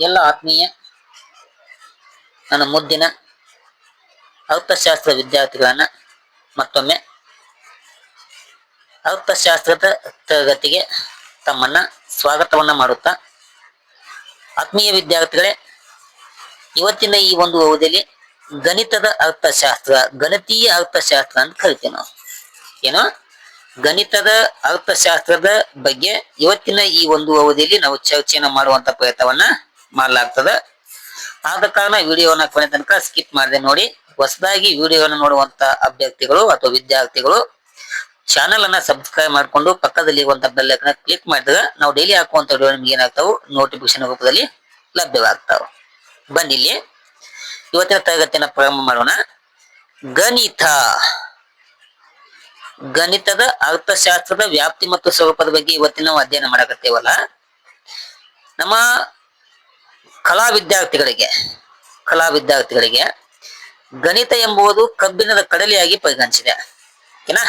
ಎಲ್ಲ ಆತ್ಮೀಯ, ನನ್ನ ಮುದ್ದಿನ ಅರ್ಥಶಾಸ್ತ್ರ ವಿದ್ಯಾರ್ಥಿಗಳನ್ನ ಮತ್ತೊಮ್ಮೆ ಅರ್ಥಶಾಸ್ತ್ರದ ತರಗತಿಗೆ ತಮ್ಮನ್ನ ಸ್ವಾಗತವನ್ನ ಮಾಡುತ್ತಾ, ಆತ್ಮೀಯ ವಿದ್ಯಾರ್ಥಿಗಳೇ, ಇವತ್ತಿನ ಈ ಒಂದು ಅವಧಿಯಲ್ಲಿ ಗಣಿತದ ಅರ್ಥಶಾಸ್ತ್ರ, ಗಣಿತೀಯ ಅರ್ಥಶಾಸ್ತ್ರ ಅಂತ ಕರಿತೀವಿ ನಾವು. ಏನೋ? ಗಣಿತದ ಅರ್ಥಶಾಸ್ತ್ರದ ಬಗ್ಗೆ ಇವತ್ತಿನ ಈ ಒಂದು ಅವಧಿಯಲ್ಲಿ ನಾವು ಚರ್ಚೆಯನ್ನು ಮಾಡುವಂತ ಪ್ರಯತ್ನವನ್ನ ಮಾಡಲಾಗ್ತದ. ಆದ ಕಾರಣ ವಿಡಿಯೋನ ಕೊನೆ ತನಕ ಸ್ಕಿಪ್ ಮಾಡದೆ ನೋಡಿ. ಹೊಸದಾಗಿ ವಿಡಿಯೋನ ನೋಡುವಂತ ಅಭ್ಯರ್ಥಿಗಳು ಅಥವಾ ವಿದ್ಯಾರ್ಥಿಗಳು ಚಾನೆಲ್ ಅನ್ನ ಸಬ್ಸ್ಕ್ರೈಬ್ ಮಾಡಿಕೊಂಡು ಪಕ್ಕದಲ್ಲಿ ಇರುವಂತ ಬೆಲ್ ಐಕನ್ ಕ್ಲಿಕ್ ಮಾಡಿದಾಗ ನಾವು ಡೈಲಿ ಹಾಕುವಂತ ವಿಡಿಯೋ ನಿಮ್ಗೆ ಏನಾಗ್ತಾವೆ ನೋಟಿಫಿಕೇಶನ್ ರೂಪದಲ್ಲಿ ಲಭ್ಯವಾಗ್ತಾವೆ. ಬನ್ನಿ ಇಲ್ಲಿ. ಇವತ್ತಿನ ತರಗತಿಯನ್ನ ಪ್ರಾರಂಭ ಮಾಡೋಣ. ಗಣಿತ. ಗಣಿತದ ಅರ್ಥಶಾಸ್ತ್ರದ ವ್ಯಾಪ್ತಿ ಮತ್ತು ಸ್ವರೂಪದ ಬಗ್ಗೆ ಇವತ್ತಿನ ನಾವು ಅಧ್ಯಯನ ಮಾಡಕತ್ತೇವಲ್ಲ. ನಮ್ಮ ಕಲಾ ವಿದ್ಯಾರ್ಥಿಗಳಿಗೆ ಕಲಾ ವಿದ್ಯಾರ್ಥಿಗಳಿಗೆ ಗಣಿತ ಎಂಬುದು ಕಬ್ಬಿಣದ ಕಡಲೆಯಾಗಿ ಪರಿಗಣಿಸಿದೆ. ಓಕೆನಾ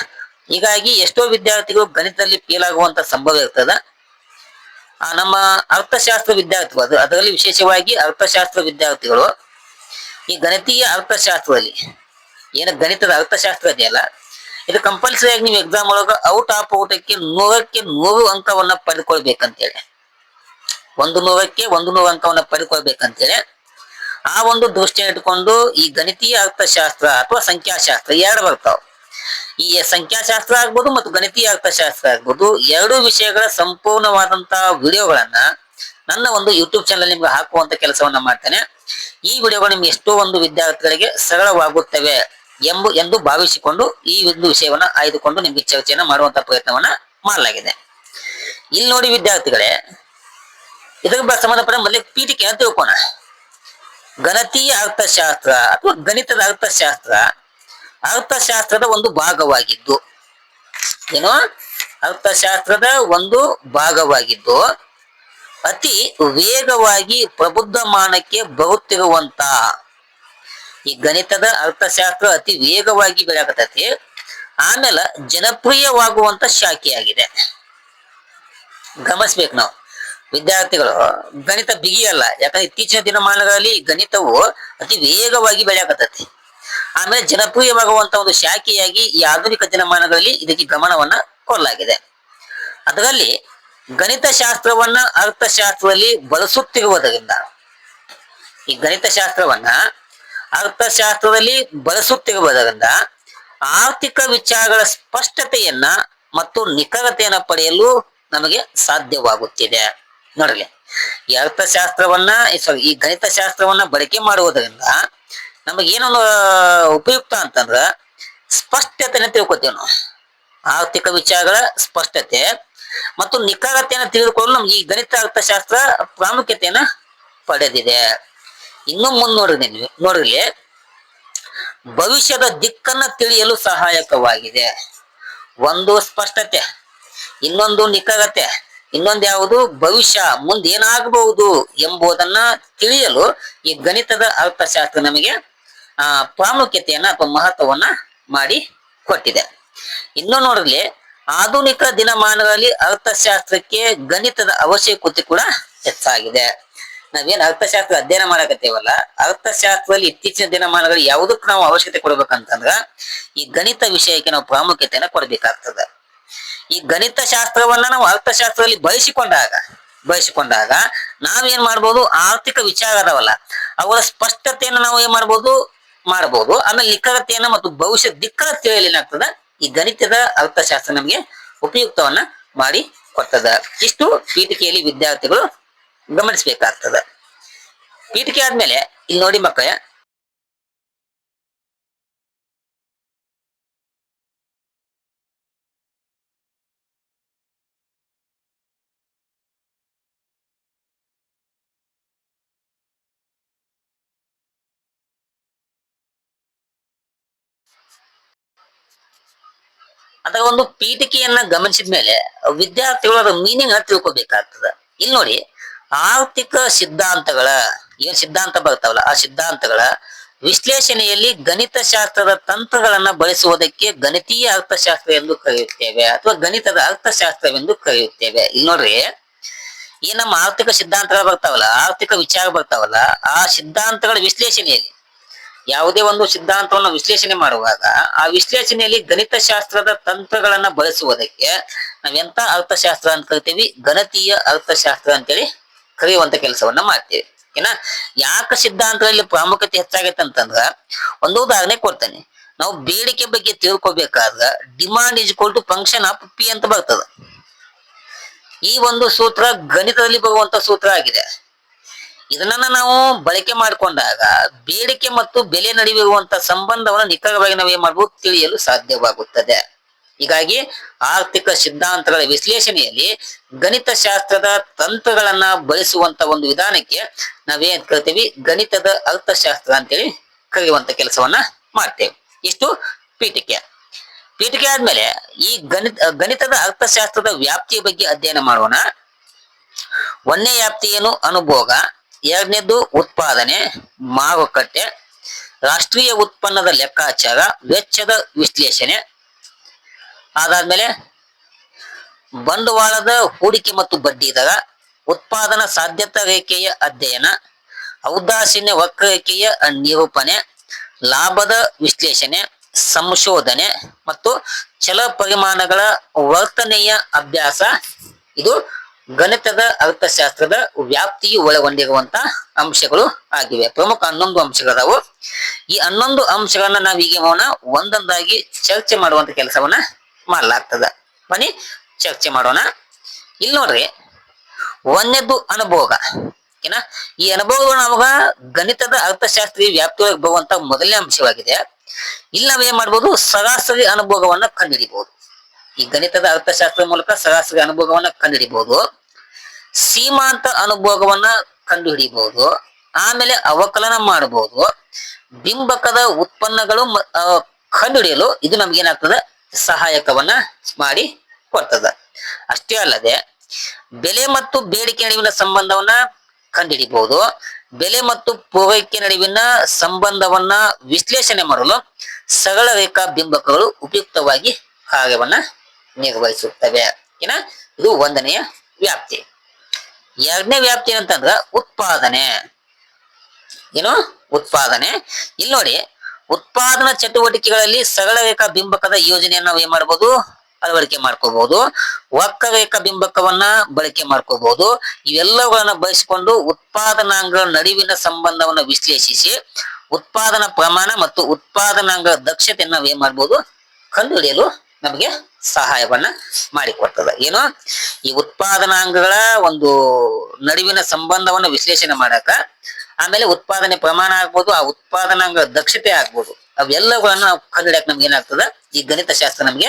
ಹೀಗಾಗಿ ಎಷ್ಟೋ ವಿದ್ಯಾರ್ಥಿಗಳು ಗಣಿತದಲ್ಲಿ ಫೇಲ್ ಆಗುವಂತ ಸಂಭವ ಇರ್ತದೆ. ಆ, ನಮ್ಮ ಅರ್ಥಶಾಸ್ತ್ರ ವಿದ್ಯಾರ್ಥಿಗಳು, ಅದು ಅದರಲ್ಲಿ ವಿಶೇಷವಾಗಿ ಅರ್ಥಶಾಸ್ತ್ರ ವಿದ್ಯಾರ್ಥಿಗಳು ಈ ಗಣಿತೀಯ ಅರ್ಥಶಾಸ್ತ್ರದಲ್ಲಿ, ಏನು ಗಣಿತದ ಅರ್ಥಶಾಸ್ತ್ರ ಇದೆಯಲ್ಲ, ಇದು ಕಂಪಲ್ಸರಿ ಆಗಿ ನೀವು ಎಕ್ಸಾಮ್ ಒಳಗೆ ಔಟ್ ಆಫ್ ಔಟಕ್ಕೆ ನೂರಕ್ಕೆ ನೂರು ಅಂಕವನ್ನ ಪಡೆದುಕೊಳ್ಬೇಕಂತೇಳಿ. ಒಂದು ನೋವಕ್ಕೆ ಒಂದು ನೋವು ಅಂಕವನ್ನ ಪಡೆದುಕೊಳ್ಬೇಕಂತೇಳಿ ಆ ಒಂದು ದೃಷ್ಟಿಯನ್ನು ಇಟ್ಕೊಂಡು ಈ ಗಣಿತೀಯ ಅರ್ಥಶಾಸ್ತ್ರ ಅಥವಾ ಸಂಖ್ಯಾಶಾಸ್ತ್ರ ಎರಡು ಬರ್ತಾವ. ಈ ಸಂಖ್ಯಾಶಾಸ್ತ್ರ ಆಗ್ಬೋದು ಮತ್ತು ಗಣಿತೀಯ ಅರ್ಥಶಾಸ್ತ್ರ ಆಗ್ಬೋದು. ಎರಡು ವಿಷಯಗಳ ಸಂಪೂರ್ಣವಾದಂತಹ ವಿಡಿಯೋಗಳನ್ನ ನನ್ನ ಒಂದು ಯೂಟ್ಯೂಬ್ ಚಾನಲ್ ನಿಮ್ಗೆ ಹಾಕುವಂತ ಕೆಲಸವನ್ನ ಮಾಡ್ತೇನೆ. ಈ ವಿಡಿಯೋಗಳು ನಿಮ್ಗೆ ಎಷ್ಟೋ ಒಂದು ವಿದ್ಯಾರ್ಥಿಗಳಿಗೆ ಸರಳವಾಗುತ್ತವೆ ಎಂಬ, ಎಂದು ಭಾವಿಸಿಕೊಂಡು ಈ ಒಂದು ವಿಷಯವನ್ನ ಆಯ್ದುಕೊಂಡು ನಿಮ್ಗೆ ಚರ್ಚೆಯನ್ನ ಮಾಡುವಂತ ಪ್ರಯತ್ನವನ್ನ ಮಾಡಲಾಗಿದೆ. ಇಲ್ಲಿ ನೋಡಿ ವಿದ್ಯಾರ್ಥಿಗಳೇ ಇದಕ್ಕೆ ಸಂಬಂಧಪಟ್ಟ ಮೊದಲೇ ಪೀಠಿಕೆ ಅಂತ ತಿಳ್ಕೋಣ ಗಣತೀಯ ಅರ್ಥಶಾಸ್ತ್ರ ಅಥವಾ ಗಣಿತದ ಅರ್ಥಶಾಸ್ತ್ರ. ಅರ್ಥಶಾಸ್ತ್ರದ ಒಂದು ಭಾಗವಾಗಿದ್ದು. ಏನು? ಅರ್ಥಶಾಸ್ತ್ರದ ಒಂದು ಭಾಗವಾಗಿದ್ದು. ಅತಿ ವೇಗವಾಗಿ ಪ್ರಬುದ್ಧಮಾನಕ್ಕೆ ಬರುತ್ತಿರುವಂತ ಈ ಗಣಿತದ ಅರ್ಥಶಾಸ್ತ್ರ ಅತಿ ವೇಗವಾಗಿ ಬೆಳಕತೈತಿ. ಆಮೇಲೆ ಜನಪ್ರಿಯವಾಗುವಂತ ಶಾಖೆಯಾಗಿದೆ. ಗಮನಿಸ್ಬೇಕು ನಾವು. ವಿದ್ಯಾರ್ಥಿಗಳು, ಗಣಿತ ಬಿಗಿಯಲ್ಲ ಯಾಕಂದ್ರೆ ಇತ್ತೀಚಿನ ದಿನಮಾನಗಳಲ್ಲಿ ಗಣಿತವು ಅತಿ ವೇಗವಾಗಿ ಬೆಳೆಯಕತ್ತೈತಿ. ಆಮೇಲೆ ಜನಪ್ರಿಯವಾಗುವಂತ ಒಂದು ಶಾಖೆಯಾಗಿ ಈ ಆಧುನಿಕ ದಿನಮಾನಗಳಲ್ಲಿ ಇದಕ್ಕೆ ಗಮನವನ್ನ ಕೊಡಲಾಗಿದೆ. ಅದರಲ್ಲಿ ಗಣಿತ ಶಾಸ್ತ್ರವನ್ನ ಅರ್ಥಶಾಸ್ತ್ರದಲ್ಲಿ ಬಳಸುತ್ತಿರುವುದರಿಂದ, ಈ ಗಣಿತ ಶಾಸ್ತ್ರವನ್ನ ಅರ್ಥಶಾಸ್ತ್ರದಲ್ಲಿ ಬಳಸುತ್ತಿರುವುದರಿಂದ ಆರ್ಥಿಕ ವಿಚಾರಗಳ ಸ್ಪಷ್ಟತೆಯನ್ನ ಮತ್ತು ನಿಖರತೆಯನ್ನ ಪಡೆಯಲು ನಮಗೆ ಸಾಧ್ಯವಾಗುತ್ತಿದೆ. ನೋಡ್ರಿ. ಈ ಅರ್ಥಶಾಸ್ತ್ರವನ್ನ ಸಾರಿ ಈ ಗಣಿತ ಶಾಸ್ತ್ರವನ್ನ ಬಳಕೆ ಮಾಡುವುದರಿಂದ ನಮಗೇನೊಂದು ಉಪಯುಕ್ತ ಅಂತಂದ್ರ ಸ್ಪಷ್ಟತೆನ ತಿಳ್ಕೊತೀವಿ ನಾವು. ಆರ್ಥಿಕ ವಿಚಾರಗಳ ಸ್ಪಷ್ಟತೆ ಮತ್ತು ನಿಖರತೆಯನ್ನು ತಿಳಿದುಕೊಳ್ಳಲು ನಮ್ಗೆ ಈ ಗಣಿತ ಅರ್ಥಶಾಸ್ತ್ರ ಪ್ರಾಮುಖ್ಯತೆಯನ್ನ ಪಡೆದಿದೆ. ಇನ್ನು ಮುಂದೆ ನೀವು, ನೋಡ್ರಿ. ಭವಿಷ್ಯದ ದಿಕ್ಕನ್ನ ತಿಳಿಯಲು ಸಹಾಯಕವಾಗಿದೆ. ಒಂದು ಸ್ಪಷ್ಟತೆ, ಇನ್ನೊಂದು ನಿಖರತೆ. ಇನ್ನೊಂದು ಯಾವುದು? ಭವಿಷ್ಯ ಮುಂದೇನಾಗಬಹುದು ಎಂಬುದನ್ನ ತಿಳಿಯಲು ಈ ಗಣಿತದ ಅರ್ಥಶಾಸ್ತ್ರ ನಮಗೆ, ಆ, ಪ್ರಾಮುಖ್ಯತೆಯನ್ನ ಅಥವಾ ಮಹತ್ವವನ್ನ ಮಾಡಿ ಕೊಟ್ಟಿದೆ. ಇನ್ನು ನೋಡಲಿ ಆಧುನಿಕ ದಿನಮಾನಗಳಲ್ಲಿ ಅರ್ಥಶಾಸ್ತ್ರಕ್ಕೆ ಗಣಿತದ ಅವಶ್ಯಕತೆ ಕೂಡ ಹೆಚ್ಚಾಗಿದೆ. ನಾವೇನು ಅರ್ಥಶಾಸ್ತ್ರ ಅಧ್ಯಯನ ಮಾಡಕತ್ತೇವಲ್ಲ, ಅರ್ಥಶಾಸ್ತ್ರದಲ್ಲಿ ಇತ್ತೀಚಿನ ದಿನಮಾನಗಳಲ್ಲಿ ಯಾವುದಕ್ಕೆ ನಾವು ಅವಶ್ಯಕತೆ ಕೊಡ್ಬೇಕಂತಂದ್ರ, ಈ ಗಣಿತ ವಿಷಯಕ್ಕೆ ನಾವು ಪ್ರಾಮುಖ್ಯತೆಯನ್ನ ಕೊಡಬೇಕಾಗ್ತದೆ. ಈ ಗಣಿತ ಶಾಸ್ತ್ರವನ್ನ ನಾವು ಅರ್ಥಶಾಸ್ತ್ರದಲ್ಲಿ ಬಯಸಿಕೊಂಡಾಗ ಬಯಸಿಕೊಂಡಾಗ ನಾವೇನ್ ಮಾಡ್ಬೋದು? ಆರ್ಥಿಕ ವಿಚಾರ ಅದಾವಲ್ಲ ಅವರ ಸ್ಪಷ್ಟತೆಯನ್ನು ನಾವು ಏನ್ ಮಾಡ್ಬೋದು? ಮಾಡಬಹುದು ಆಮೇಲೆ ನಿಖರತೆಯನ್ನ ಮತ್ತು ಭವಿಷ್ಯ ದಿಕ್ಕರ ತಿಳಿಯಲು ಏನಾಗ್ತದ? ಈ ಗಣಿತದ ಅರ್ಥಶಾಸ್ತ್ರ ನಮಗೆ ಉಪಯುಕ್ತವನ್ನ ಮಾಡಿ ಕೊಡ್ತದ. ಇಷ್ಟು ಪೀಠಿಕೆಯಲ್ಲಿ ವಿದ್ಯಾರ್ಥಿಗಳು ಗಮನಿಸಬೇಕಾಗ್ತದ. ಪೀಠಿಕೆ ಆದ್ಮೇಲೆ, ಇಲ್ಲಿ ನೋಡಿ ಮಕ್ಕಳೇ ಅದರ ಒಂದು ಪೀಠಿಕೆಯನ್ನ ಗಮನಿಸಿದ ಮೇಲೆ ವಿದ್ಯಾರ್ಥಿಗಳು ಅದರ ಮೀನಿಂಗ್ ತಿಳ್ಕೊಬೇಕಾಗ್ತದ. ಇಲ್ಲಿ ನೋಡಿ, ಆರ್ಥಿಕ ಸಿದ್ಧಾಂತಗಳ ಏನ್ ಸಿದ್ಧಾಂತ ಬರ್ತಾವಲ್ಲ, ಆ ಸಿದ್ಧಾಂತಗಳ ವಿಶ್ಲೇಷಣೆಯಲ್ಲಿ ಗಣಿತ ಶಾಸ್ತ್ರದ ತಂತ್ರಗಳನ್ನ ಬಳಸುವುದಕ್ಕೆ ಗಣಿತೀಯ ಅರ್ಥಶಾಸ್ತ್ರ ಎಂದು ಕರೆಯುತ್ತೇವೆ ಅಥವಾ ಗಣಿತದ ಅರ್ಥಶಾಸ್ತ್ರವೆಂದು ಕರೆಯುತ್ತೇವೆ. ಇಲ್ಲಿ ನೋಡ್ರಿ, ಈ ಆರ್ಥಿಕ ಸಿದ್ಧಾಂತಗಳು ಬರ್ತಾವಲ್ಲ, ಆರ್ಥಿಕ ವಿಚಾರ ಬರ್ತಾವಲ್ಲ, ಆ ಸಿದ್ಧಾಂತಗಳ ವಿಶ್ಲೇಷಣೆಯಲ್ಲಿ ಯಾವುದೇ ಒಂದು ಸಿದ್ಧಾಂತವನ್ನು ವಿಶ್ಲೇಷಣೆ ಮಾಡುವಾಗ ಆ ವಿಶ್ಲೇಷಣೆಯಲ್ಲಿ ಗಣಿತ ಶಾಸ್ತ್ರದ ತಂತ್ರಗಳನ್ನ ಬಳಸುವುದಕ್ಕೆ ನಾವೆಂತ ಅರ್ಥಶಾಸ್ತ್ರ ಅಂತ ಕರಿತೀವಿ? ಗಣತೀಯ ಅರ್ಥಶಾಸ್ತ್ರ ಅಂತೇಳಿ ಕರೆಯುವಂತ ಕೆಲಸವನ್ನ ಮಾಡ್ತೇವೆ. ಏನ? ಯಾಕ ಸಿದ್ಧಾಂತದಲ್ಲಿ ಪ್ರಾಮುಖ್ಯತೆ ಹೆಚ್ಚಾಗೈತೆ ಅಂತಂದ್ರ ಒಂದು ಉದಾಹರಣೆ ಕೊಡ್ತೇನೆ. ನಾವು ಬೇಡಿಕೆ ಬಗ್ಗೆ ತಿಳ್ಕೊಬೇಕಾದ್ರ demand is to function of P ಅಂತ ಬರ್ತದ. ಈ ಒಂದು ಸೂತ್ರ ಗಣಿತದಲ್ಲಿ ಬರುವಂತ ಸೂತ್ರ ಆಗಿದೆ. ಇದನ್ನ ನಾವು ಬಳಕೆ ಮಾಡಿಕೊಂಡಾಗ ಬೇಡಿಕೆ ಮತ್ತು ಬೆಲೆ ನಡುವೆ ಇರುವಂತ ಸಂಬಂಧವನ್ನು ನಿಖರವಾಗಿ ನಾವು ಏನ್ ಮಾಡಬಹುದು ತಿಳಿಯಲು ಸಾಧ್ಯವಾಗುತ್ತದೆ. ಹೀಗಾಗಿ ಆರ್ಥಿಕ ಸಿದ್ಧಾಂತಗಳ ವಿಶ್ಲೇಷಣೆಯಲ್ಲಿ ಗಣಿತ ಶಾಸ್ತ್ರದ ತಂತ್ರಗಳನ್ನ ಬಳಸುವಂತ ಒಂದು ವಿಧಾನಕ್ಕೆ ನಾವೇನ್ ಕರಿತೀವಿ? ಗಣಿತದ ಅರ್ಥಶಾಸ್ತ್ರ ಅಂತೇಳಿ ಕರೆಯುವಂತ ಕೆಲಸವನ್ನ ಮಾಡ್ತೇವೆ. ಇಷ್ಟು ಪೀಠಿಕೆ. ಪೀಠಿಕೆ ಆದ್ಮೇಲೆ ಈ ಗಣಿತ, ಗಣಿತದ ಅರ್ಥಶಾಸ್ತ್ರದ ವ್ಯಾಪ್ತಿಯ ಬಗ್ಗೆ ಅಧ್ಯಯನ ಮಾಡೋಣ. ಒಂದೇ ವ್ಯಾಪ್ತಿ ಏನು? ಅನುಭೋಗ. ಎರಡನೇದು ಉತ್ಪಾದನೆ, ಮಾರುಕಟ್ಟೆ, ರಾಷ್ಟ್ರೀಯ ಉತ್ಪನ್ನದ ಲೆಕ್ಕಾಚಾರ, ವೆಚ್ಚದ ವಿಶ್ಲೇಷಣೆ. ಅದಾದ್ಮೇಲೆ ಬಂಡವಾಳದ ಹೂಡಿಕೆ ಮತ್ತು ಬಡ್ಡಿ ದರ, ಉತ್ಪಾದನಾ ಸಾಧ್ಯತಾ ರೇಖೆಯ ಅಧ್ಯಯನ, ಔದಾಸೀನ್ಯ ವಕ್ರರೇಖೆಯ ನಿರೂಪಣೆ, ಲಾಭದ ವಿಶ್ಲೇಷಣೆ, ಸಂಶೋಧನೆ ಮತ್ತು ಚಲ ಪರಿಮಾಣಗಳ ವರ್ತನೆಯ ಅಭ್ಯಾಸ. ಇದು ಗಣಿತದ, ಅರ್ಥಶಾಸ್ತ್ರದ ವ್ಯಾಪ್ತಿಯು ಒಳಗೊಂಡಿರುವಂತ ಅಂಶಗಳು ಆಗಿವೆ. ಪ್ರಮುಖ ಹನ್ನೊಂದು ಅಂಶಗಳದಾವು. ಈ ಹನ್ನೊಂದು ಅಂಶಗಳನ್ನ ನಾವು ಈಗ ಒಂದೊಂದಾಗಿ ಚರ್ಚೆ ಮಾಡುವಂತ ಕೆಲಸವನ್ನ ಮಾಡಲಾಗ್ತದ. ಬನ್ನಿ, ಚರ್ಚೆ ಮಾಡೋಣ. ಇಲ್ಲಿ ನೋಡ್ರಿ, ಒಂದೆದ್ದು ಅನುಭೋಗ. ಏನ? ಈ ಅನುಭವಗಳು ನಮಗ ಗಣಿತದ, ಅರ್ಥಶಾಸ್ತ್ರೀಯ ವ್ಯಾಪ್ತಿಯೊಳಗೆ ಬರುವಂತ ಮೊದಲನೇ ಅಂಶವಾಗಿದೆ. ಇಲ್ಲಿ ನಾವೇನ್ ಮಾಡ್ಬೋದು? ಸರಾಸರಿ ಅನುಭವವನ್ನ ಕಂಡುಹಿಡಿಬಹುದು ಈ ಗಣಿತದ, ಅರ್ಥಶಾಸ್ತ್ರದ ಮೂಲಕ ಸರಾಸರಿ ಅನುಭವವನ್ನ ಕಂಡುಹಿಡಿಬಹುದು ಸೀಮಾಂತ ಅನುಭೋಗವನ್ನ ಕಂಡುಹಿಡಿಯಬಹುದು ಆಮೇಲೆ ಅವಕಲನ ಮಾಡಬಹುದು, ಬಿಂಬಕದ ಉತ್ಪನ್ನಗಳು ಕಂಡುಹಿಡಿಯಲು ಇದು ನಮ್ಗೆ ಏನಾಗ್ತದೆ ಸಹಾಯಕವನ್ನ ಮಾಡಿ ಕೊಡ್ತದ. ಅಷ್ಟೇ ಅಲ್ಲದೆ, ಬೆಲೆ ಮತ್ತು ಬೇಡಿಕೆ ನಡುವಿನ ಸಂಬಂಧವನ್ನ ಕಂಡುಹಿಡಿಬಹುದು, ಬೆಲೆ ಮತ್ತು ಪೂರೈಕೆ ನಡುವಿನ ಸಂಬಂಧವನ್ನ ವಿಶ್ಲೇಷಣೆ ಮಾಡಲು ಸಗಳ ರೇಖಾ ಬಿಂಬಕಗಳು ಉಪಯುಕ್ತವಾಗಿ ಕಾರ್ಯವನ್ನ ನಿರ್ವಹಿಸುತ್ತವೆ. ಏನ? ಇದು ಒಂದನೆಯ ವ್ಯಾಪ್ತಿ. ಎರಡನೇ ವ್ಯಾಪ್ತಿ ಏನಂತಂದ್ರ ಉತ್ಪಾದನೆ. ಏನು? ಉತ್ಪಾದನೆ. ಇಲ್ಲಿ ನೋಡಿ, ಉತ್ಪಾದನಾ ಚಟುವಟಿಕೆಗಳಲ್ಲಿ ಸರಳ ರೇಖಾ ಬಿಂಬಕದ ಯೋಜನೆಯನ್ನು ನಾವು ಏನ್ ಮಾಡ್ಬೋದು? ಅಳವಡಿಕೆ ಮಾಡ್ಕೋಬಹುದು ವಕ್ರರೇಖ ಬಿಂಬಕವನ್ನ ಬಳಕೆ ಮಾಡ್ಕೋಬಹುದು ಇವೆಲ್ಲವುಗಳನ್ನ ಬಳಸಿಕೊಂಡು ಉತ್ಪಾದನಾಂಗಗಳ ನಡುವಿನ ಸಂಬಂಧವನ್ನು ವಿಶ್ಲೇಷಿಸಿ, ಉತ್ಪಾದನಾ ಪ್ರಮಾಣ ಮತ್ತು ಉತ್ಪಾದನಾಂಗ ದಕ್ಷತೆಯನ್ನು ಏನ್ ಮಾಡ್ಬೋದು ಕಂಡುಹಿಡಿಯಲು ನಮಗೆ ಸಹಾಯವನ್ನ ಮಾಡಿಕೊಡ್ತದ. ಏನು ಈ ಉತ್ಪಾದನಾಂಗಗಳ ಒಂದು ನಡುವಿನ ಸಂಬಂಧವನ್ನ ವಿಶ್ಲೇಷಣೆ ಮಾಡಕ, ಆಮೇಲೆ ಉತ್ಪಾದನೆ ಪ್ರಮಾಣ ಆಗ್ಬೋದು, ಆ ಉತ್ಪಾದನಾಂಗ ದಕ್ಷತೆ ಆಗ್ಬೋದು. ಅವೆಲ್ಲಗಳನ್ನ ಕಂಡುಹಿಡಿಯಕ್ ನಮ್ಗೆ ಏನಾಗ್ತದ? ಈ ಗಣಿತ ಶಾಸ್ತ್ರ ನಮ್ಗೆ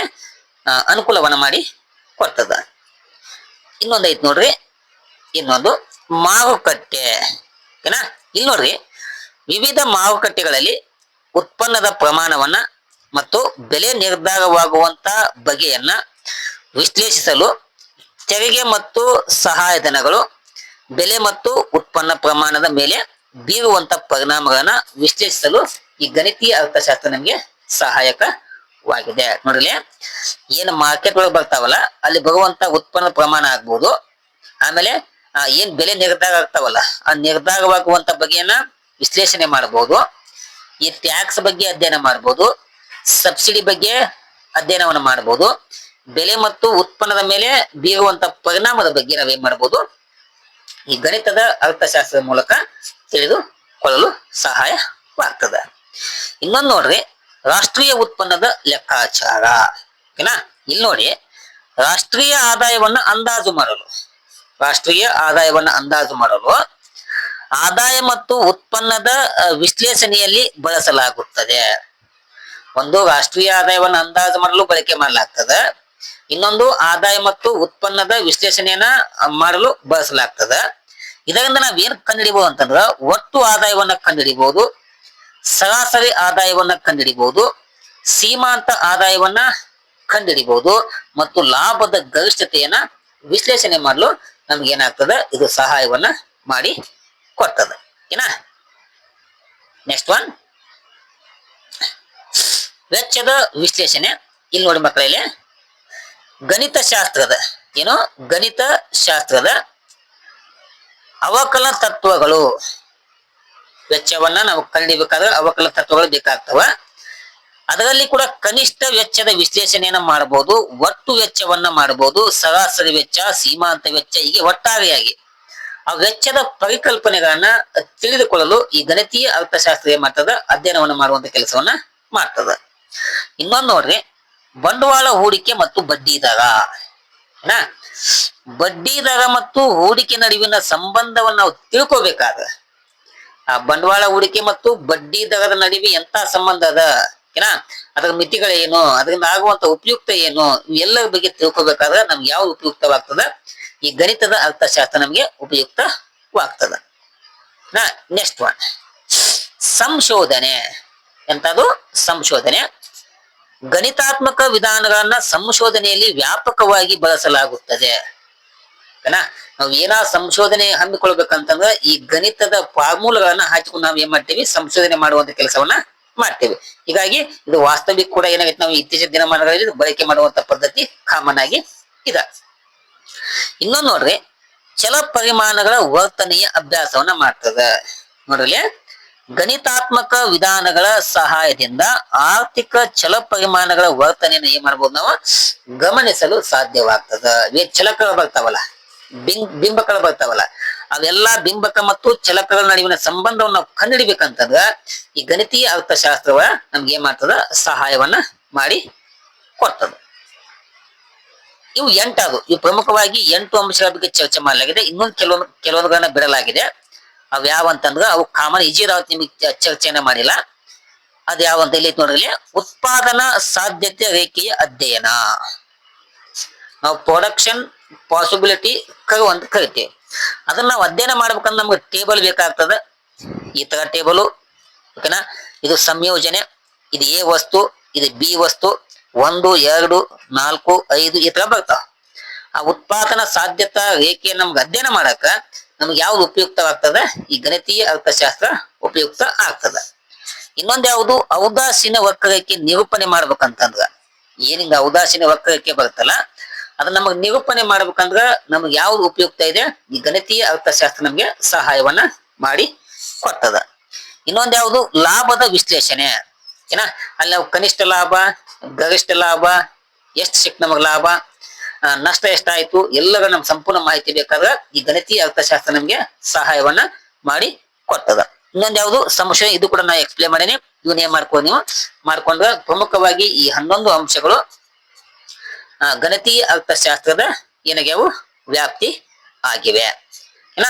ಅನುಕೂಲವನ್ನ ಮಾಡಿ ಕೊಡ್ತದ. ಇನ್ನೊಂದ್ ಐತ್ ನೋಡ್ರಿ. ಇನ್ನೊಂದು ಮಾರುಕಟ್ಟೆ. ಏನಾ? ಇಲ್ಲಿ ನೋಡ್ರಿ. ವಿವಿಧ ಮಾರುಕಟ್ಟೆಗಳಲ್ಲಿ ಉತ್ಪನ್ನದ ಪ್ರಮಾಣವನ್ನ ಮತ್ತು ಬೆಲೆ ನಿರ್ಧಾರವಾಗುವಂತ ಬಗೆಯನ್ನ ವಿಶ್ಲೇಷಿಸಲು ತೆರಿಗೆ ಮತ್ತು ಸಹಾಯಧನಗಳು ಬೆಲೆ ಮತ್ತು ಉತ್ಪನ್ನ ಪ್ರಮಾಣದ ಮೇಲೆ ಬೀರುವಂತ ಪರಿಣಾಮಗಳನ್ನ ವಿಶ್ಲೇಷಿಸಲು ಈ ಗಣಿತೀಯ ಅರ್ಥಶಾಸ್ತ್ರ ನಮಗೆ ಸಹಾಯಕವಾಗಿದೆ. ನೋಡಲಿ ಏನು ಮಾರ್ಕೆಟ್ ಒಳಗೆ ಬರ್ತಾವಲ್ಲ, ಅಲ್ಲಿ ಬರುವಂತ ಉತ್ಪನ್ನ ಪ್ರಮಾಣ ಆಗ್ಬೋದು, ಆಮೇಲೆ ಏನ್ ಬೆಲೆ ನಿರ್ಧಾರ ಆಗ್ತಾವಲ್ಲ, ಆ ನಿರ್ಧಾರವಾಗುವಂತ ಬಗೆಯನ್ನ ವಿಶ್ಲೇಷಣೆ ಮಾಡಬಹುದು ಈ ಟ್ಯಾಕ್ಸ್ ಬಗ್ಗೆ ಅಧ್ಯಯನ ಮಾಡಬಹುದು ಸಬ್ಸಿಡಿ ಬಗ್ಗೆ ಅಧ್ಯಯನವನ್ನು ಮಾಡಬಹುದು. ಬೆಲೆ ಮತ್ತು ಉತ್ಪನ್ನದ ಮೇಲೆ ಬೀರುವಂತ ಪರಿಣಾಮದ ಬಗ್ಗೆ ನಾವೇನ್ ಮಾಡಬಹುದು? ಈ ಗಣಿತದ ಅರ್ಥಶಾಸ್ತ್ರದ ಮೂಲಕ ತಿಳಿದುಕೊಳ್ಳಲು ಸಹಾಯವಾಗ್ತದೆ ಇನ್ನೊಂದು ನೋಡ್ರಿ, ರಾಷ್ಟ್ರೀಯ ಉತ್ಪನ್ನದ ಲೆಕ್ಕಾಚಾರ. ಓಕೆನಾ? ಇಲ್ಲಿ ನೋಡಿ, ರಾಷ್ಟ್ರೀಯ ಆದಾಯವನ್ನ ಅಂದಾಜು ಮಾಡಲು. ರಾಷ್ಟ್ರೀಯ ಆದಾಯವನ್ನ ಅಂದಾಜು ಮಾಡಲು ಆದಾಯ ಮತ್ತು ಉತ್ಪನ್ನದ ವಿಶ್ಲೇಷಣೆಯಲ್ಲಿ ಬಳಸಲಾಗುತ್ತದೆ. ಒಂದು ರಾಷ್ಟ್ರೀಯ ಆದಾಯವನ್ನು ಅಂದಾಜು ಮಾಡಲು ಬಳಕೆ ಮಾಡಲಾಗ್ತದೆ. ಇನ್ನೊಂದು ಆದಾಯ ಮತ್ತು ಉತ್ಪನ್ನದ ವಿಶ್ಲೇಷಣೆಯನ್ನ ಮಾಡಲು ಬಳಸಲಾಗ್ತದೆ. ಇದರಿಂದ ನಾವ್ ಏನ್ ಕಂಡುಹಿಡಿಬಹುದು ಅಂತಂದ್ರ ಒಟ್ಟು ಆದಾಯವನ್ನ ಕಂಡುಹಿಡಿಬಹುದು ಸರಾಸರಿ ಆದಾಯವನ್ನ ಕಂಡುಹಿಡಿಬಹುದು ಸೀಮಾಂತ ಆದಾಯವನ್ನ ಕಂಡುಹಿಡಿಬಹುದು ಮತ್ತು ಲಾಭದ ಗರಿಷ್ಠತೆಯನ್ನ ವಿಶ್ಲೇಷಣೆ ಮಾಡಲು ನಮ್ಗೆ ಏನಾಗ್ತದೆ ಇದು ಸಹಾಯವನ್ನ ಮಾಡಿ ಕೊಡ್ತದೆ. ಏನ? ನೆಕ್ಸ್ಟ್ ಒನ್ ವೆಚ್ಚದ ವಿಶ್ಲೇಷಣೆ ಇಲ್ಲಿ ನೋಡಿ ಮಕ್ಕಳಲ್ಲಿ. ಗಣಿತ ಶಾಸ್ತ್ರದ, ಏನು? ಗಣಿತ ಶಾಸ್ತ್ರದ ಅವಕಲನ ತತ್ವಗಳು. ವೆಚ್ಚವನ್ನ ನಾವು ಕಂಡಿಬೇಕಾದ್ರೆ ಅವಕಲನ ತತ್ವಗಳು ಬೇಕಾಗ್ತವ. ಅದರಲ್ಲಿ ಕೂಡ ಕನಿಷ್ಠ ವೆಚ್ಚದ ವಿಶ್ಲೇಷಣೆಯನ್ನ ಮಾಡಬಹುದು, ಒಟ್ಟು ವೆಚ್ಚವನ್ನ ಮಾಡಬಹುದು, ಸರಾಸರಿ ವೆಚ್ಚ, ಸೀಮಾಂತ ವೆಚ್ಚ, ಹೀಗೆ ಒಟ್ಟಾರೆಯಾಗಿ. ಆ ವೆಚ್ಚದ ಪರಿಕಲ್ಪನೆಗಳನ್ನ ತಿಳಿದುಕೊಳ್ಳಲು ಈ ಗಣಿತೀಯ ಅರ್ಥಶಾಸ್ತ್ರ ಏನ್ ಮಾಡ್ತದ ಅಧ್ಯಯನವನ್ನು ಮಾಡುವಂತ ಕೆಲಸವನ್ನ ಮಾಡ್ತದ. ಇನ್ನೊಂದು ನೋಡ್ರಿ ಬಂಡವಾಳ ಹೂಡಿಕೆ ಮತ್ತು ಬಡ್ಡಿ ದರ. ಬಡ್ಡಿ ದರ ಮತ್ತು ಹೂಡಿಕೆ ನಡುವಿನ ಸಂಬಂಧವನ್ನು ನಾವು ತಿಳ್ಕೋಬೇಕಾದ. ಆ ಬಂಡವಾಳ ಹೂಡಿಕೆ ಮತ್ತು ಬಡ್ಡಿ ದರದ ನಡುವೆ ಎಂತ ಸಂಬಂಧ ಅದ? ಏನ, ಅದರ ಮಿತಿಗಳೇನು ಅದರಿಂದ ಆಗುವಂತ ಉಪಯುಕ್ತ ಏನು, ಇವೆಲ್ಲರ ಬಗ್ಗೆ ತಿಳ್ಕೋಬೇಕಾದ್ರೆ ನಮ್ಗೆ ಯಾವ ಉಪಯುಕ್ತವಾಗ್ತದ? ಈ ಗಣಿತದ ಅರ್ಥಶಾಸ್ತ್ರ ನಮ್ಗೆ ಉಪಯುಕ್ತವಾಗ್ತದ. ನೆಕ್ಸ್ಟ್ ಒನ್ ಸಂಶೋಧನೆ. ಎಂತದು? ಸಂಶೋಧನೆ. ಗಣಿತಾತ್ಮಕ ವಿಧಾನಗಳನ್ನ ಸಂಶೋಧನೆಯಲ್ಲಿ ವ್ಯಾಪಕವಾಗಿ ಬಳಸಲಾಗುತ್ತದೆ. ನಾವು ಏನಾ ಸಂಶೋಧನೆ ಹಮ್ಮಿಕೊಳ್ಬೇಕಂತಂದ್ರೆ ಈ ಗಣಿತದ ಫಾರ್ಮೂಲಗಳನ್ನ ಹಾಕಿಕೊಂಡು ನಾವು ಏನ್ ಮಾಡ್ತೀವಿ? ಸಂಶೋಧನೆ ಮಾಡುವಂತ ಕೆಲಸವನ್ನ ಮಾಡ್ತೇವೆ. ಹೀಗಾಗಿ ಇದು ವಾಸ್ತವಿಕ ಕೂಡ ಏನಾಗೈತೆ? ನಾವು ಇತ್ತೀಚಿನ ದಿನಮಾನಗಳಲ್ಲಿ ಬಳಕೆ ಮಾಡುವಂತ ಪದ್ಧತಿ ಕಾಮನ್ ಆಗಿ ಇದ. ಇನ್ನೊಂದು ನೋಡ್ರಿ ಚಲ ಪರಿಮಾಣಗಳ ವರ್ತನೆಯ ಅಭ್ಯಾಸವನ್ನ ಮಾಡ್ತದ. ನೋಡ್ರಿ ಗಣಿತಾತ್ಮಕ ವಿಧಾನಗಳ ಸಹಾಯದಿಂದ ಆರ್ಥಿಕ ಛಲ ಪರಿಮಾಣಗಳ ವರ್ತನೆಯನ್ನು ಏನ್ ಮಾಡ್ಬೋದು ನಾವು ಗಮನಿಸಲು ಸಾಧ್ಯವಾಗ್ತದ. ಛಲಕಗಳು ಬರ್ತಾವಲ್ಲ? ಬಿಂಬ ಬಿಂಬಕಗಳು ಬರ್ತಾವಲ್ಲ? ಅವೆಲ್ಲಾ ಬಿಂಬಕ ಮತ್ತು ಚಲಕಗಳ ನಡುವಿನ ಸಂಬಂಧವನ್ನು ನಾವು ಕಂಡುಹಿಡಿಬೇಕಂತಂದ್ರ ಈ ಗಣಿತೀಯ ಅರ್ಥಶಾಸ್ತ್ರವ ನಮ್ಗೆ ಏನ್ ಮಾಡ್ತದ? ಸಹಾಯವನ್ನ ಮಾಡಿ ಕೊಡ್ತದ. ಇವು ಎಂಟಾದು. ಇವು ಪ್ರಮುಖವಾಗಿ ಎಂಟು ಅಂಶಗಳ ಬಗ್ಗೆ ಚರ್ಚೆ ಮಾಡಲಾಗಿದೆ. ಇನ್ನೊಂದು ಕೆಲವೊಂದು, ಕೆಲವೊಂದುಗಳನ್ನ ಬಿಡಲಾಗಿದೆ. ಅವು ಯಾವ ಅಂತಂದ್ರೆ, ಅವು ಕಾಮನ್ ಈಜಿ ನಿಮಗೆ ಚರ್ಚೆನ ಮಾಡಿಲ್ಲ. ಅದ್ ಯಾವ ಅಂತ ಇಲ್ಲಿ ನೋಡ್ರಿ. ಉತ್ಪಾದನಾ ಸಾಧ್ಯತೆ ರೇಖೆಯ ಅಧ್ಯಯನ. ನಾವು ಪ್ರೊಡಕ್ಷನ್ ಪಾಸಿಬಿಲಿಟಿ ಕರ್ವ್ ಅಂತ ಕರಿತೀವಿ. ಅದನ್ನ ನಾವು ಅಧ್ಯಯನ ಮಾಡ್ಬೇಕಂದ್ರೆ ನಮ್ಗೆ ಟೇಬಲ್ ಬೇಕಾಗ್ತದ. ಈ ತರ ಟೇಬಲು ಓಕೆನಾ ಇದು ಸಂಯೋಜನೆ, ಇದು ಎ ವಸ್ತು, ಇದು ಬಿ ವಸ್ತು, ಒಂದು, ಎರಡು, ನಾಲ್ಕು, ಐದು ಈ ತರ ಬರ್ತಾವ. ಆ ಉತ್ಪಾದನಾ ಸಾಧ್ಯತಾ ರೇಖೆ ನಮ್ಗೆ ಅಧ್ಯಯನ ಮಾಡಕ ನಮ್ಗೆ ಯಾವ್ದು ಉಪಯುಕ್ತವಾಗ್ತದ? ಈ ಗಣಿತೀಯ ಅರ್ಥಶಾಸ್ತ್ರ ಉಪಯುಕ್ತ ಆಗ್ತದ. ಇನ್ನೊಂದ್ ಯಾವುದು? ಔದಾಸೀನ ವಕ್ರಕ್ಕೆ ನಿರೂಪಣೆ ಮಾಡ್ಬೇಕಂತಂದ್ರ. ಏನಿಂಗ ಔದಾಸೀನ ವಕ್ರಕ್ಕೆ ಬರುತ್ತಲ್ಲ, ಅದನ್ನ ನಮಗ್ ನಿರೂಪಣೆ ಮಾಡ್ಬೇಕಂದ್ರ ನಮ್ಗೆ ಯಾವ್ದು ಉಪಯುಕ್ತ ಇದೆ? ಈ ಗಣಿತೀಯ ಅರ್ಥಶಾಸ್ತ್ರ ನಮ್ಗೆ ಸಹಾಯವನ್ನ ಮಾಡಿ ಕೊಡ್ತದ. ಇನ್ನೊಂದ್ ಯಾವುದು? ಲಾಭದ ವಿಶ್ಲೇಷಣೆ. ಏನ? ಅಲ್ಲಿ ನಾವು ಕನಿಷ್ಠ ಲಾಭ, ಗರಿಷ್ಠ ಲಾಭ, ಎಷ್ಟು ಸಿಕ್ ನಮಗ್ ಲಾಭ? ನಷ್ಟ ಎಷ್ಟಾಯ್ತು ಎಲ್ಲರ ನಮ್ ಸಂಪೂರ್ಣ ಮಾಹಿತಿ ಬೇಕಾದ್ರೆ ಈ ಗಣಿತೀಯ ಅರ್ಥಶಾಸ್ತ್ರ ನಮ್ಗೆ ಸಹಾಯವನ್ನ ಮಾಡಿ ಕೊಡ್ತದ. ಇನ್ನೊಂದ್ ಯಾವುದು? ಸಂಶಯ, ಇದು ಕೂಡ ನಾ ಎಕ್ಸ್ಪ್ಲೇನ್ ಮಾಡೇನಿ. ಇವನ್ ಏನ್ ಮಾಡ್ಕೊ ನೀವು? ಮಾಡ್ಕೊಂಡ್ರ ಪ್ರಮುಖವಾಗಿ ಈ ಹನ್ನೊಂದು ಅಂಶಗಳು ಗಣಿತೀಯ ಅರ್ಥಶಾಸ್ತ್ರದ ಏನಾಗ್ಯಾವು? ವ್ಯಾಪ್ತಿ ಆಗಿವೆ. ಏನ?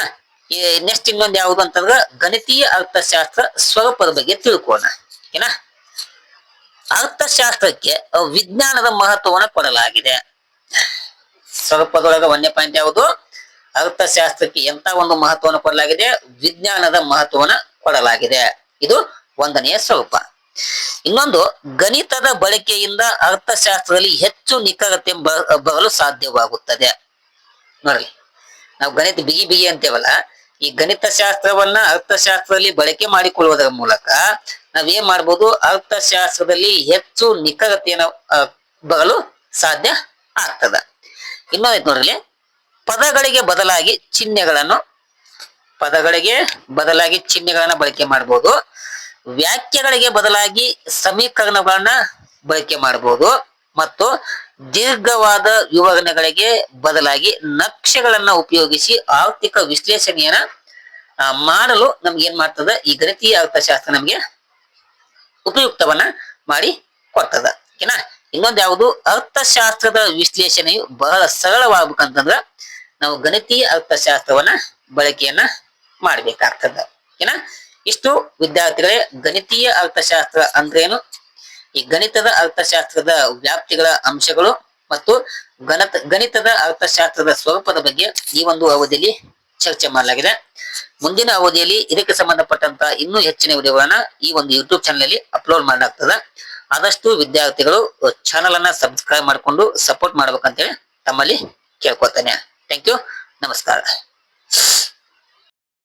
ನೆಕ್ಸ್ಟ್ ಇನ್ನೊಂದು ಯಾವುದು ಅಂತಂದ್ರ ಗಣಿತೀಯ ಅರ್ಥಶಾಸ್ತ್ರ ಸ್ವರೂಪದ ಬಗ್ಗೆ ತಿಳ್ಕೋಣ ಏನ? ಅರ್ಥಶಾಸ್ತ್ರಕ್ಕೆ ವಿಜ್ಞಾನದ ಮಹತ್ವವನ್ನು ಕೊಡಲಾಗಿದೆ. ಸ್ವರೂಪದೊಳಗ ಒಂದನೇ ಯಾವುದು? ಅರ್ಥಶಾಸ್ತ್ರಕ್ಕೆ ಎಂತ ಒಂದು ಮಹತ್ವವನ್ನು ಕೊಡಲಾಗಿದೆ? ವಿಜ್ಞಾನದ ಮಹತ್ವವನ್ನು ಕೊಡಲಾಗಿದೆ. ಇದು ಒಂದನೆಯ ಸ್ವರೂಪ. ಇನ್ನೊಂದು, ಗಣಿತದ ಬಳಕೆಯಿಂದ ಅರ್ಥಶಾಸ್ತ್ರದಲ್ಲಿ ಹೆಚ್ಚು ನಿಖರತೆ ಬರಲು ಸಾಧ್ಯವಾಗುತ್ತದೆ. ನೋಡ್ರಿ, ನಾವು ಗಣಿತ ಬಿಗಿ ಬಿಗಿ ಅಂತೇವಲ್ಲ, ಈ ಗಣಿತ ಶಾಸ್ತ್ರವನ್ನ ಅರ್ಥಶಾಸ್ತ್ರದಲ್ಲಿ ಬಳಕೆ ಮಾಡಿಕೊಳ್ಳುವುದರ ಮೂಲಕ ನಾವೇನ್ ಮಾಡ್ಬೋದು? ಅರ್ಥಶಾಸ್ತ್ರದಲ್ಲಿ ಹೆಚ್ಚು ನಿಖರತೆಯನ್ನು ಬರಲು ಸಾಧ್ಯ ಆಗ್ತದ. ಇನ್ನೊಂದೈತೆ ನೋಡ್ರಿ ಪದಗಳಿಗೆ ಬದಲಾಗಿ ಚಿಹ್ನೆಗಳನ್ನು, ಪದಗಳಿಗೆ ಬದಲಾಗಿ ಚಿಹ್ನೆಗಳನ್ನ ಬಳಕೆ ಮಾಡಬಹುದು ವ್ಯಾಖ್ಯೆಗಳಿಗೆ ಬದಲಾಗಿ ಸಮೀಕರಣಗಳನ್ನ ಬಳಕೆ ಮಾಡಬಹುದು ಮತ್ತು ದೀರ್ಘವಾದ ವಿವರಣೆಗಳಿಗೆ ಬದಲಾಗಿ ನಕ್ಷೆಗಳನ್ನ ಉಪಯೋಗಿಸಿ ಆರ್ಥಿಕ ವಿಶ್ಲೇಷಣೆಯನ್ನ ಮಾಡಲು ನಮ್ಗೆ ಏನ್ ಮಾಡ್ತದ? ಈ ಗಣಿತೀಯ ಅರ್ಥಶಾಸ್ತ್ರ ನಮ್ಗೆ ಉಪಯುಕ್ತವನ್ನ ಮಾಡಿ ಕೊಡ್ತದ. ಓಕೆನಾ? ಇನ್ನೊಂದು ಯಾವುದು? ಅರ್ಥಶಾಸ್ತ್ರದ ವಿಶ್ಲೇಷಣೆಯು ಬಹಳ ಸರಳವಾಗಬೇಕಂತಂದ್ರ ನಾವು ಗಣಿತೀಯ ಅರ್ಥಶಾಸ್ತ್ರವನ್ನ ಬಳಕೆಯನ್ನ ಮಾಡ್ಬೇಕಾಗ್ತದ. ಏನ? ಇಷ್ಟು ವಿದ್ಯಾರ್ಥಿಗಳೇ, ಗಣಿತೀಯ ಅರ್ಥಶಾಸ್ತ್ರ ಅಂದ್ರೇನು? ಈ ಗಣಿತದ ಅರ್ಥಶಾಸ್ತ್ರದ ವ್ಯಾಪ್ತಿಗಳ ಅಂಶಗಳು ಮತ್ತು ಗಣತ, ಗಣಿತದ ಅರ್ಥಶಾಸ್ತ್ರದ ಸ್ವರೂಪದ ಬಗ್ಗೆ ಈ ಒಂದು ಅವಧಿಯಲ್ಲಿ ಚರ್ಚೆ ಮಾಡಲಾಗಿದೆ. ಮುಂದಿನ ಅವಧಿಯಲ್ಲಿ ಇದಕ್ಕೆ ಸಂಬಂಧಪಟ್ಟಂತ ಇನ್ನೂ ಹೆಚ್ಚಿನ ವಿಡಿಯೋಗಳನ್ನ ಈ ಒಂದು ಯೂಟ್ಯೂಬ್ ಚಾನಲ್ ಅಲ್ಲಿ ಅಪ್ಲೋಡ್ ಮಾಡಲಾಗ್ತದೆ. ಆದಷ್ಟು ವಿದ್ಯಾರ್ಥಿಗಳು ಚಾನಲ್ ಅನ್ನ ಸಬ್ಸ್ಕ್ರೈಬ್ ಮಾಡಿಕೊಂಡು ಸಪೋರ್ಟ್ ಮಾಡ್ಬೇಕಂತೇಳಿ ತಮ್ಮಲ್ಲಿ ಕೇಳ್ಕೊತೇನೆ ಥ್ಯಾಂಕ್ ಯು ನಮಸ್ಕಾರ.